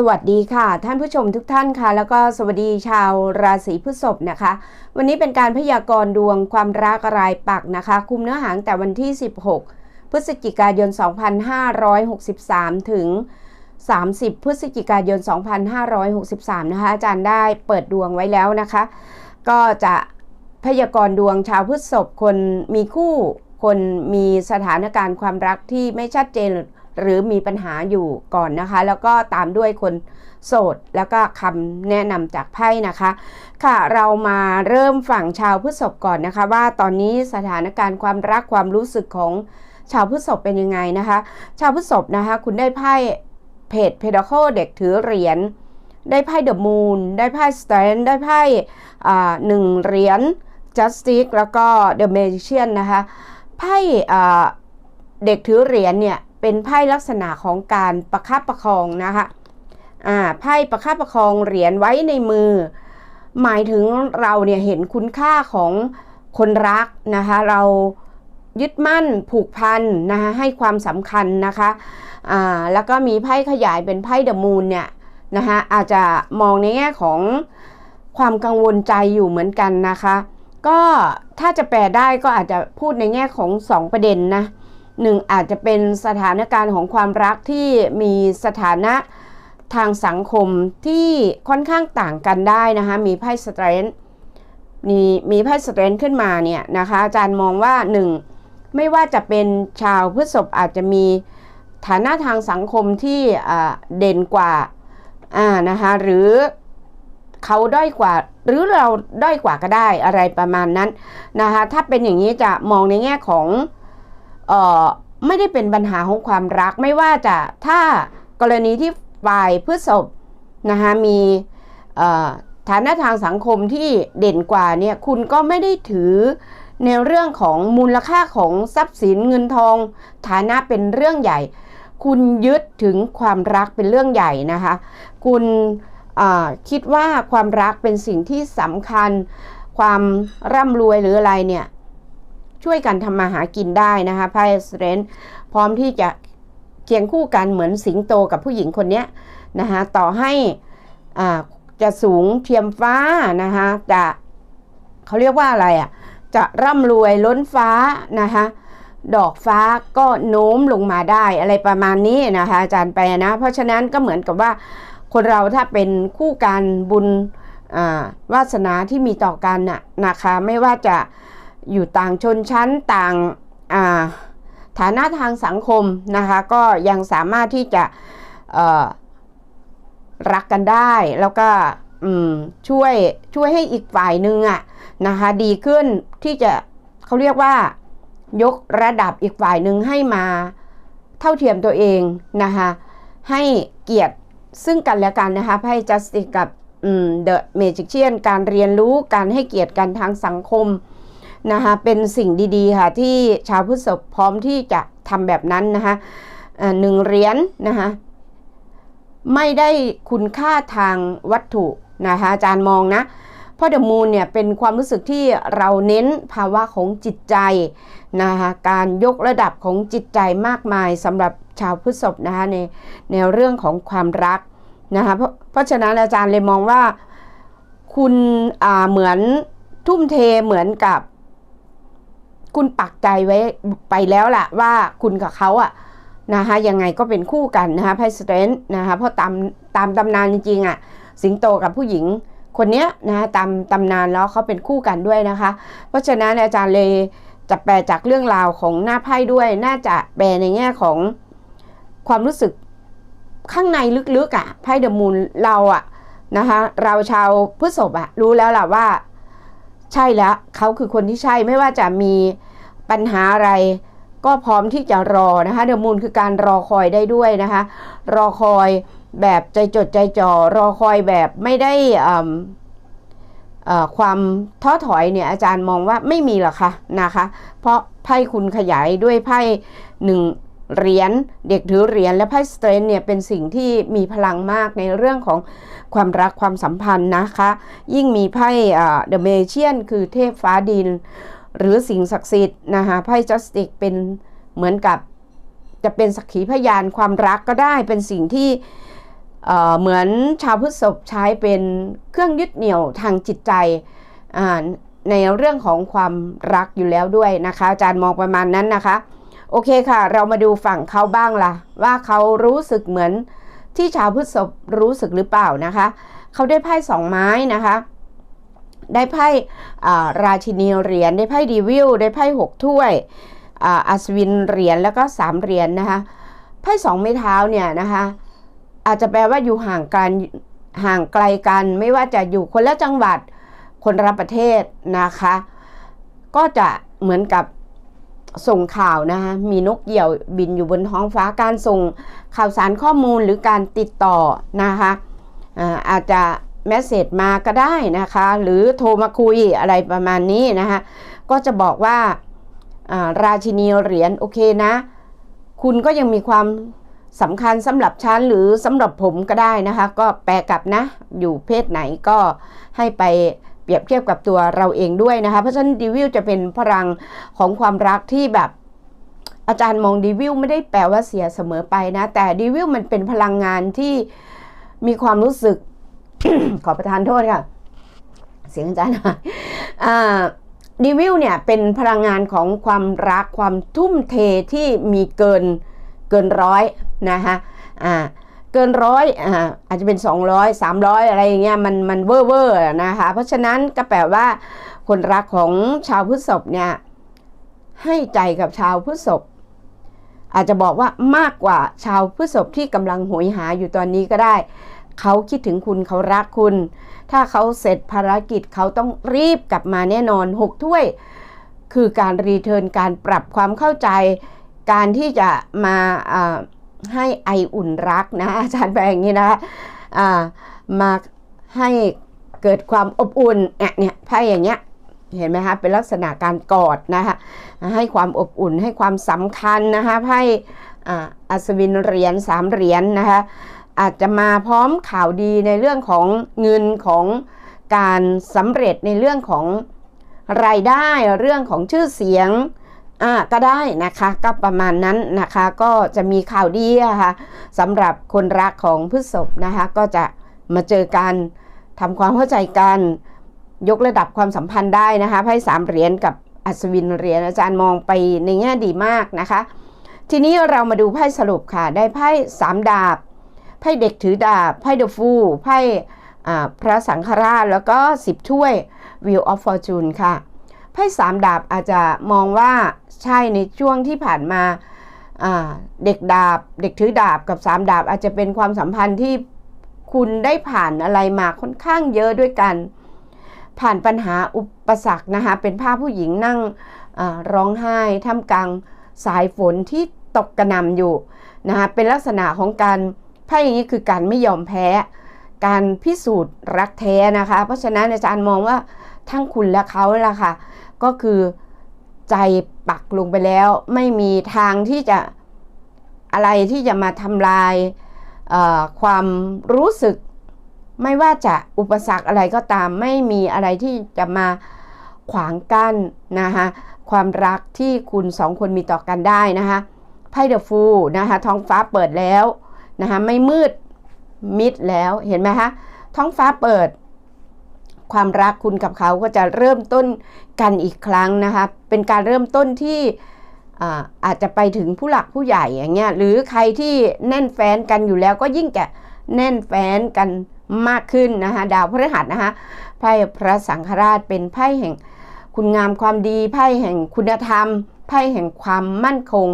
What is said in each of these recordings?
สวัสดีค่ะ ท่านผู้ชมทุกท่านค่ะ แล้วก็สวัสดีชาวราศีพฤษภนะคะ วันนี้เป็นการพยากรณ์ดวงความรักรายปักนะคะ คุมเนื้อหาตั้งแต่วันที่ 16 พฤศจิกายน 2563 ถึง 30 พฤศจิกายน 2563 นะคะ อาจารย์ได้เปิดดวงไว้แล้วนะคะ ก็จะพยากรณ์ดวงชาวพฤษภคนมีคู่ คนมีสถานการณ์ความรักที่ไม่ชัดเจนหรือ หรือมีปัญหาอยู่ก่อนนะคะ แล้วก็ตามด้วยคนโสด แล้วก็คำแนะนำจากไพ่นะคะ ค่ะเรามาเริ่มฝั่งชาวพฤษภก่อนนะคะ ว่าตอนนี้สถานการณ์ความรักความรู้สึกของชาวพฤษภเป็นยังไงนะคะ ชาวพฤษภนะคะ คุณได้ไพ่เพจเพดาโคเด็กถือเหรียญได้ไพ่เดอะมูนได้ไพ่สแตนได้ไพ่หนึ่งเหรียญ Justice แล้วก็ The Magician นะคะไพ่เด็กถือเหรียญเนี่ย เป็นไพ่ลักษณะของการประคับประคองนะคะอ่าไพ่ประคับประคองเหรียญไว้ในมือ หมายถึงเราเนี่ยเห็นคุณค่าของคนรักนะคะ เรายึดมั่นผูกพันนะคะให้ความสำคัญนะคะอ่าแล้วก็มีไพ่ขยายเป็นไพ่เดอะมูนเนี่ยนะคะอาจจะมองในแง่ของความกังวลใจอยู่เหมือนกันนะคะ ก็ถ้าจะแปลได้ก็อาจจะพูดในแง่ของ 2 ประเด็นนะ หนึ่งอาจจะเป็นสถานการณ์ของความรักที่มีสถานะทางสังคมที่ค่อนข้างต่างกันได้นะคะ มีไพ่สเตรนมีมีไพ่สเตรนขึ้นมาเนี่ยนะคะ อาจารย์มองว่า 1. ไม่ว่าจะเป็นชาวพฤษภอาจจะมีฐานะทางสังคมที่เด่นกว่าอ่านะคะหรือเขาด้อยกว่าหรือเราด้อยกว่าก็ได้อะไรประมาณนั้นนะคะถ้าเป็นอย่างนี้จะมองในแง่ของ ไม่ได้เป็นปัญหาของความรักไม่ว่าจะถ้ากรณีที่ฝ่ายพฤษภนะคะมีฐานะทางสังคมที่เด่นกว่าเนี่ยคุณก็ไม่ได้ถือในเรื่องของมูลค่าของทรัพย์สินเงินทอง ฐานะเป็นเรื่องใหญ่ คุณยึดถึงความรักเป็นเรื่องใหญ่นะคะ คุณคิดว่าความรักเป็นสิ่งที่สำคัญ ความร่ำรวยหรืออะไรเนี่ย ช่วยกันทำมาหากินได้นะคะไพ่สเตนพร้อมที่จะเคียงคู่กันเหมือนสิงโตกับผู้หญิงคนนี้นะคะต่อให้จะสูงเทียมฟ้านะคะจะเขาเรียกว่าอะไรอะ่ะจะร่ำรวยล้นฟ้านะคะดอกฟ้าก็โน้มลงมาได้อะไรประมาณนี้นะคะอาจารย์ไปนะเพราะฉะนั้นก็เหมือนกับว่าคนเราถ้าเป็นคู่กันบุญวาสนาที่มีต่อกันน่ะนะคะไม่ว่าจะ อยู่ต่างชนชั้นต่างฐานะทางสังคมนะคะก็ยังสามารถที่จะรักกันได้แล้วก็ช่วยช่วยให้อีกฝ่ายหนึ่งอะนะคะดีขึ้นที่จะเขาเรียกว่ายกระดับอีกฝ่ายหนึ่งให้มาเท่าเทียมตัวเองนะคะให้เกียรติซึ่งกันและกันนะคะไพ่จัสติกับเดอะเมจิเชียนการเรียนรู้การให้เกียรติกันทางสังคม นะคะเป็นสิ่งดีๆค่ะที่ชาวพุทธศพพร้อมที่จะทำแบบนั้นนะคะหนึ่งเหรียญนนะคะไม่ได้คุณค่าทางวัตถุนะคะอาจารย์มองนะเพราะเดอะมูนเนี่ยเป็นความรู้สึกที่เราเน้นภาวะของจิตใจนะคะการยกระดับของจิตใจมากมายสำหรับชาวพฤษภนะคะในในเรื่องของความรักนะคะเพราะเพราะฉะนั้นอาจารย์เลยมองว่าคุณเหมือนทุ่มเทเหมือนกับ คุณปักใจไว้ไปแล้วแหละว่าคุณกับเขาอะนะคะยังไงก็เป็นคู่กันนะคะไพสเตนนะคะเพราะตามตามตำนานจริงๆอะสิงโตกับผู้หญิงคนเนี้ยนะคะตามตำนานแล้วเขาเป็นคู่กันด้วยนะคะ เพราะฉะนั้นอาจารย์เลยจะแปลจากเรื่องราวของหน้าไพ่ด้วย น่าจะแปลในแง่ของความรู้สึกข้างในลึกๆอะ่ะไพ่เดอะมูนเราอะ่ะนะคะเราชาวพฤษภอะรู้แล้วล่ะว่า ใช่แล้วเขาคือคนที่ใช่ไม่ว่าจะมี ปัญหาอะไรก็พร้อมที่จะรอนะคะเดอะมูนคือการรอคอยได้ด้วยนะคะ รอคอยแบบใจจดใจจ่อรอคอยแบบไม่ได้ความท้อถอยเนี่ยอาจารย์มองว่าไม่มีหรอกค่ะนะคะ เพราะไพ่คุณขยายด้วยไพ่หนึ่งเหรียญเด็กถือเหรียญและไพ่สเตรนเนี่ยเป็นสิ่งที่มีพลังมากในเรื่องของความรักความสัมพันธ์นะคะ ยิ่งมีไพ่เดอะเมเชียนคือเทพฟ้าดิน หรือสิ่งศักดิ์สิทธิ์นะคะไพ่จัสติกเป็นเหมือนกับจะเป็นสักขีพยานความรักก็ได้เป็นสิ่งที่เเหมือนชาวพฤษภใช้เป็นเครื่องยึดเหนี่ยวทางจิตใจในเรื่องของความรักอยู่แล้วด้วยนะคะ อาจารย์มองประมาณนั้นนะคะ โอเคค่ะ เรามาดูฝั่งเขาบ้างล่ะ ว่าเขารู้สึกเหมือนที่ชาวพฤษภรู้สึกหรือเปล่านะคะ เขาได้ไพ่สองไม้นะคะ ได้ไพ่ราชินีเหรียญได้ไพ่ดีวิลได้ไพ่หกถ้วยอัศวินเหรียญแล้วก็สามเหรียญนะคะไพ่สองไม้เท้าเนี่ยนะคะอาจจะแปลว่าอยู่ห่างกันห่างไกลกัน ไม่ว่าจะอยู่คนละจังหวัดคนละประเทศนะคะ ก็จะเหมือนกับส่งข่าวนะคะมีนกเหยี่ยวบินอยู่บนท้องฟ้าการส่งข่าวสารข้อมูลหรือการติดต่อนะคะอาจจะ แมสเซจมาก็ได้นะคะ หรือโทรมาคุยอะไรประมาณนี้นะคะก็จะบอกว่าอ่าราชินีเหรียญโอเคนะ คุณก็ยังมีความสำคัญสำหรับฉันหรือสำหรับผมก็ได้นะคะ ก็แปลกลับนะ อยู่เพศไหนก็ให้ไปเปรียบเทียบกับตัวเราเองด้วยนะคะ เพราะฉะนั้นดีวิลจะเป็นพลังของความรักที่แบบอาจารย์มองดีวิลไม่ได้แปลว่าเสียเสมอไปนะ แต่ดีวิลมันเป็นพลังงานที่มีความรู้สึก ขอประทานโทษค่ะ เสียงอาจารย์หน่อยดีวิลเนี่ยเป็นพลังงานของความรักความทุ่มเทที่มีเกินเกินร้อยนะคะอ่าเกินร้อยอ่าอาจจะเป็น 200 300 อะไรอย่างเงี้ยมันมันเวอร์เวอร์นะคะเพราะฉะนั้นก็แปลว่า คนรักของชาวพฤษภเนี่ยให้ใจกับชาวพฤษภอาจจะบอกว่ามากกว่าชาวพฤษภที่กำลังหวยหาอยู่ตอนนี้ก็ได้ เขาคิดถึงคุณเขารักคุณ ถ้าเขาเสร็จภารกิจเขาต้องรีบกลับมาแน่นอนหกถ้วย คือการรีเทิร์นการปรับความเข้าใจ การที่จะมาให้ไออุ่นรักนะอาจารย์แปลอย่างนี้นะมาให้เกิดความอบอุ่นเนี่ยเนี่ยไพ่อย่างเงี้ยเห็นไหมคะเป็นลักษณะการกอดนะคะให้ความอบอุ่นให้ความสำคัญนะคะไพ่อัศวินเหรียญสามเหรียญนะคะ อาจจะมาพร้อมข่าวดีในเรื่องของเงินของการสำเร็จในเรื่องของรายได้เรื่องของชื่อเสียงอ่าก็ได้นะคะก็ประมาณนั้นนะคะก็จะมีข่าวดีค่ะสำหรับคนรักของพฤษภนะคะก็จะมาเจอกันทำความเข้าใจกันยกระดับความสัมพันธ์ได้นะคะไพ่สามเหรียญกับอัศวินเหรียญอาจารย์มองไปในแง่ดีมากนะคะ ทีนี้เรามาดูไพ่สรุปค่ะ ได้ไพ่สามดาบ ไพ่เด็กถือดาบไพ่เดอะฟูไพ่พระสังฆราชแล้วก็สิบถ้วย Wheel of Fortune ค่ะ ไพ่สามดาบอาจจะมองว่าใช่ในช่วงที่ผ่านมาเด็กดาบ เด็กถือดาบกับสามดาบอาจจะเป็นความสัมพันธ์ที่คุณได้ผ่านอะไรมาค่อนข้างเยอะด้วยกัน ผ่านปัญหาอุปสรรคนะคะเป็นภาพผู้หญิงนั่งร้องไห้ท่ามกลางสายฝนที่ตกกระหน่ำอยู่นะคะเป็นลักษณะของการ ไพ่อย่างนี้คือการไม่ยอมแพ้ การพิสูจน์รักแท้นะคะ เพราะฉะนั้นอาจารย์มองว่าทั้งคุณและเขาล่ะค่ะ ก็คือใจปักลงไปแล้ว ไม่มีทางที่จะอะไรที่จะมาทำลายความรู้สึก ไม่ว่าจะอุปสรรคอะไรก็ตาม ไม่มีอะไรที่จะมาขวางกั้นนะคะความรักที่คุณสองคนมีต่อกันได้นะคะไพ่เดอะฟูนะคะท้องฟ้าเปิดแล้ว นะคะไม่มืดมิดแล้วเห็นไหมคะท้องฟ้าเปิด ความรักคุณกับเขาก็จะเริ่มต้นกันอีกครั้งนะคะเป็นการเริ่มต้นที่อาจจะไปถึงผู้หลักผู้ใหญ่อย่างเงี้ยหรือใครที่แน่นแฟนกันอยู่แล้วก็ยิ่งจะแน่นแฟนกันมากขึ้นนะคะดาวพฤหัสนะคะไพ่พระสังฆราชเป็นไพ่แห่งคุณงามความดีไพ่แห่งคุณธรรม ไพ่แห่งความมั่นคง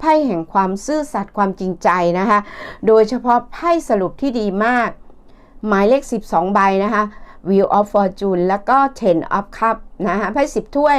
ไพ่แห่งความซื่อสัตย์ความจริงใจนะคะ โดยเฉพาะไพ่สรุปที่ดีมาก หมายเลข 12 ใบนะคะ Wheel of Fortune แล้วก็ Ten of Cup นะคะไพ่สิบถ้วย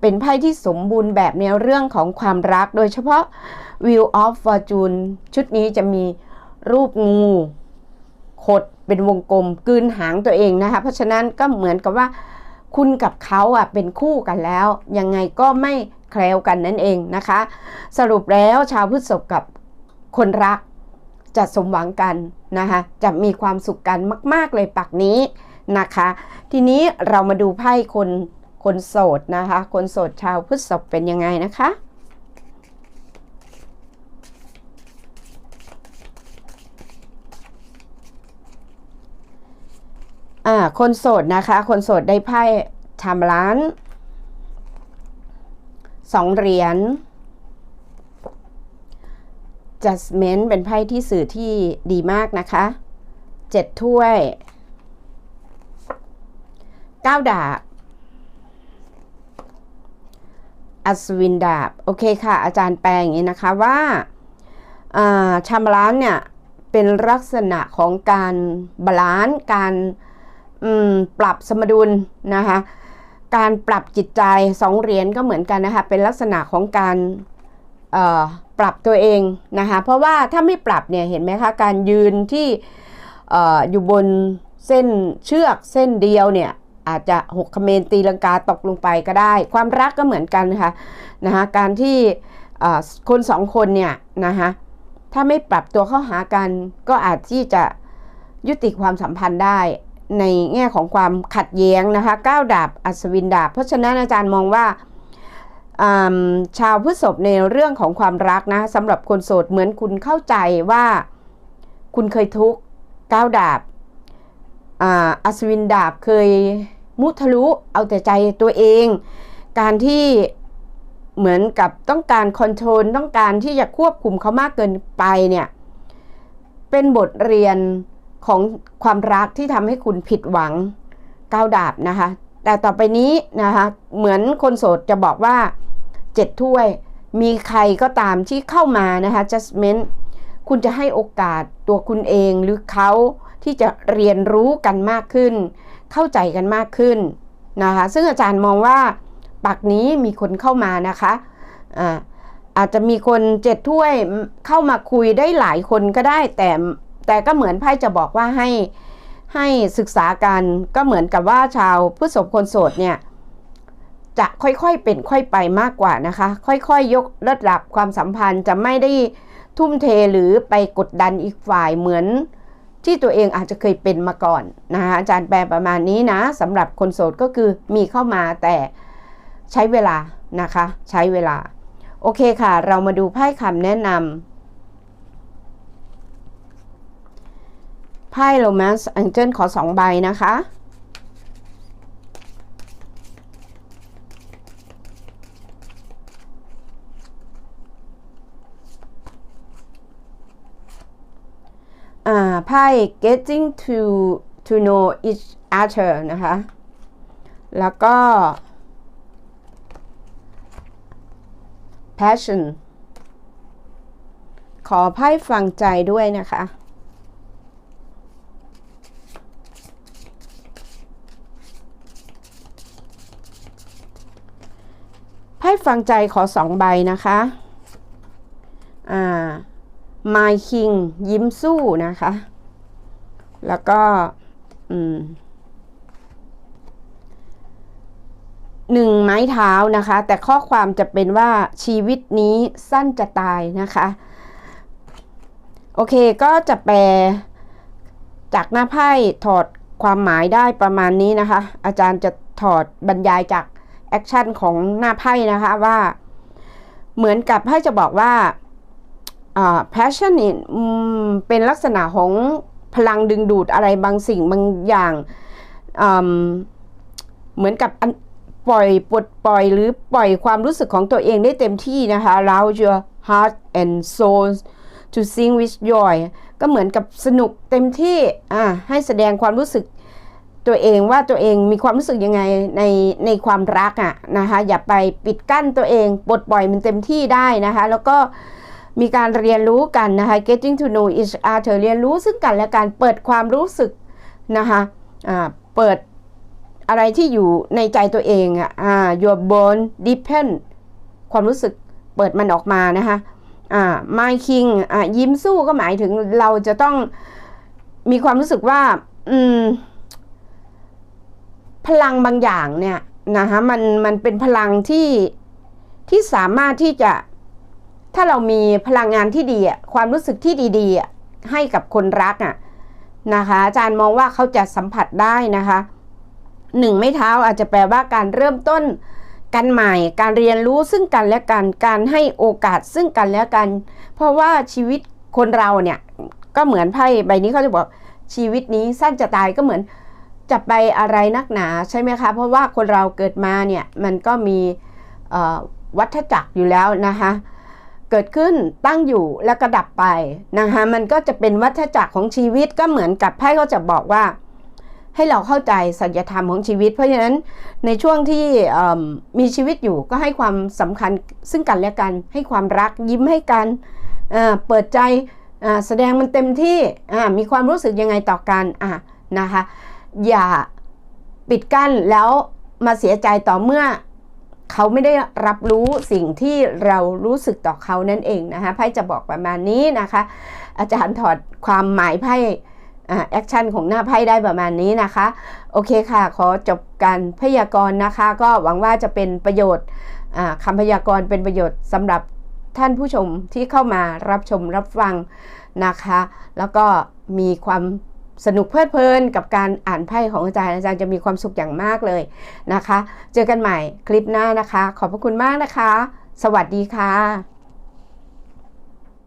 เป็นไพ่ที่สมบูรณ์แบบในเรื่องของความรัก โดยเฉพาะ Wheel of Fortune ชุดนี้จะมีรูปงู ขดเป็นวงกลมกืนหางตัวเองนะคะ เพราะฉะนั้นก็เหมือนกับว่า คุณกับเขาอะเป็นคู่กันแล้ว ยังไงก็ไม่แคล้วกันนั่นเองนะคะ สรุปแล้วชาวพฤษภกับคนรักจะสมหวังกันนะคะจะมีความสุขกันมาก ๆ เลยปักนี้นะคะ ทีนี้เรามาดูไพ่คนคนโสดนะคะ คนโสดชาวพฤษภเป็นยังไงนะคะ อ่าคนโสดนะคะ คนโสดได้ไพ่ทำล้านสองเหรียญ judgment เป็นไพ่ที่สื่อที่ดีมากนะคะเจ็ดถ้วยเก้าดาบอัศวินดาบ โอเคค่ะ อาจารย์แปลอย่างนี้นะคะว่าชามบาลานเนี่ย เป็นลักษณะของการบาลานซ์การ ปรับสมดุลนะคะ การปรับจิตใจสองเหรียญก็เหมือนกันนะคะ เป็นลักษณะของการปรับตัวเองนะคะ เพราะว่าถ้าไม่ปรับเนี่ยเห็นไหมคะการยืนที่ออยู่บนเส้นเชือกเส้นเดียวเนี่ยอาจจะหกคเมนตีลังกาตกลงไปก็ได้ ความรักก็เหมือนกันค่ะนะคะการที่คนสองคนเนี่ยนะคะถ้าไม่ปรับตัวเข้าหากันก็อาจที่จะยุติความสัมพันธ์ได้ ในแง่ของความขัดแย้งนะคะก้าวดาบอัศวินดาบ เพราะฉะนั้นอาจารย์มองว่าชาวพฤษภในเรื่องของความรักนะสำหรับคนโสดเหมือนคุณเข้าใจว่าคุณเคยทุกข์ก้าวดาบอัศวินดาบเคยมุทะลุเอาแต่ใจตัวเอง การที่เหมือนกับต้องการคอนโทรลต้องการที่จะควบคุมเขามากเกินไปเนี่ยเป็นบทเรียน ของความรักที่ทำให้คุณผิดหวังก้าวดาบนะคะ แต่ต่อไปนี้นะคะ เหมือนคนโสดจะบอกว่าเจ็ดถ้วย มีใครก็ตามที่เข้ามานะคะ judgment คุณจะให้โอกาสตัวคุณเองหรือเขาที่จะเรียนรู้กันมากขึ้น เข้าใจกันมากขึ้นนะคะ ซึ่งอาจารย์มองว่าปักนี้มีคนเข้ามานะคะอ่าอาจจะมีคนเจ็ดถ้วยเข้ามาคุยได้หลายคนก็ได้แต่ แต่ก็เหมือนไพ่จะบอกว่าให้ให้ศึกษากันก็เหมือนกับว่าชาวผู้สมคนโสดเนี่ยจะค่อยๆเป็นค่อยไปมากกว่านะคะ ค่อยๆยยกระดับความสัมพันธ์จะไม่ได้ทุ่มเทหรือไปกดดันอีกฝ่ายเหมือนที่ตัวเองอาจจะเคยเป็นมาก่อนนะคะอาจารย์แปลประมาณนี้นะสำหรับคนโสดก็คือมีเข้ามาแต่ใช้เวลานะคะ ใช้เวลา โอเคค่ะ เรามาดูไพ่คำแนะนำ ไพ่โรแมนส์แองเจิลขอสองใบนะคะไพ่ getting to to know each other นะคะ แล้วก็ passion ขอไพ่ฟังใจด้วยนะคะ พ่ฟังใจขอสองใบนะคะอ่า My King ยิ้มสู้นะคะ แล้วก็หนึ่งไม้เท้านะคะ แต่ข้อความจะเป็นว่าชีวิตนี้สั้นจะตายนะคะ โอเคก็จะแปล จากหน้าไพ่ถอดความหมายได้ประมาณนี้นะคะ อาจารย์จะถอดบรรยายจาก แอคชั่นของหน้าไพ่นะคะว่า เหมือนกับไพ่จะบอกว่า passion เป็นลักษณะของพลังดึงดูดอะไรบางสิ่งบางอย่างเหมือนกับปล่อยปลดปล่อยหรือปล่อยความรู้สึกของตัวเองได้เต็มที่นะคะ allow your heart and soul to sing with joy ก็เหมือนกับสนุกเต็มที่อ่าให้แสดงความรู้สึก ตัวเองว่าตัวเองมีความรู้สึกยังไงในในความรักอะนะคะอย่าไปปิดกั้นตัวเองปลดปล่อยมันเต็มที่ได้นะคะ แล้วก็มีการเรียนรู้กันนะคะ getting to know each other เรียนรู้ซึ่งกันและการเปิดความรู้สึกนะคะเปิดอะไรที่อยู่ในใจตัวเองอะ your bone deepen ความรู้สึกเปิดมันออกมานะคะอ่า my king อ่ายิ้มสู้ก็หมายถึงเราจะต้องมีความรู้สึกว่า อืม พลังบางอย่างเนี่ยนะคะมันมันเป็นพลังที่ที่สามารถที่จะถ้าเรามีพลังงานที่ดีอะความรู้สึกที่ดีๆอะให้กับคนรักอะนะคะอาจารย์มองว่าเขาจะสัมผัสได้นะคะหนึ่งไม่เท้าอาจจะแปลว่าการเริ่มต้นกันใหม่ การเรียนรู้ซึ่งกันและกันการให้โอกาสซึ่งกันและกัน เพราะว่าชีวิตคนเราเนี่ยก็เหมือนไพ่ใบนี้เขาจะบอกชีวิตนี้สั้นจะตายก็เหมือน จะไปอะไรนักหนาใช่ไหมคะเพราะว่าคนเราเกิดมาเนี่ยมันก็มีวัฏจักรอยู่แล้วนะคะเกิดขึ้นตั้งอยู่แล้วก็ดับไปนะคะมันก็จะเป็นวัฏจักรของชีวิตก็เหมือนกับไพ่เขาจะบอกว่า ให้เราเข้าใจสัจธรรมของชีวิต เพราะฉะนั้นในช่วงที่มีชีวิตอยู่ก็ให้ความสำคัญซึ่งกันและกัน ให้ความรักยิ้มให้กันเเปิดใจแสดงมันเต็มที่มีความรู้สึกยังไงต่อกันะนะคะ อย่าปิดกั้นแล้วมาเสียใจต่อเมื่อเขาไม่ได้รับรู้สิ่งที่เรารู้สึกต่อเขานั่นเองนะคะไพ่จะบอกประมาณนี้นะคะ อาจารย์ถอดความหมายไพ่แอคชั่นของหน้าไพ่ได้ประมาณนี้นะคะ โอเคค่ะ ขอจบการพยากรณ์นะคะ ก็หวังว่าจะเป็นประโยชน์คำพยากรณ์เป็นประโยชน์สำหรับท่านผู้ชมที่เข้ามารับชมรับฟังนะคะ แล้วก็มีความ สนุกเพลิดเพลินกับการอ่านไพ่ของอาจารย์อาจารย์จะมีความสุขอย่างมากเลยนะคะ เจอกันใหม่คลิปหน้านะคะ ขอบพระคุณมากนะคะ สวัสดีค่ะ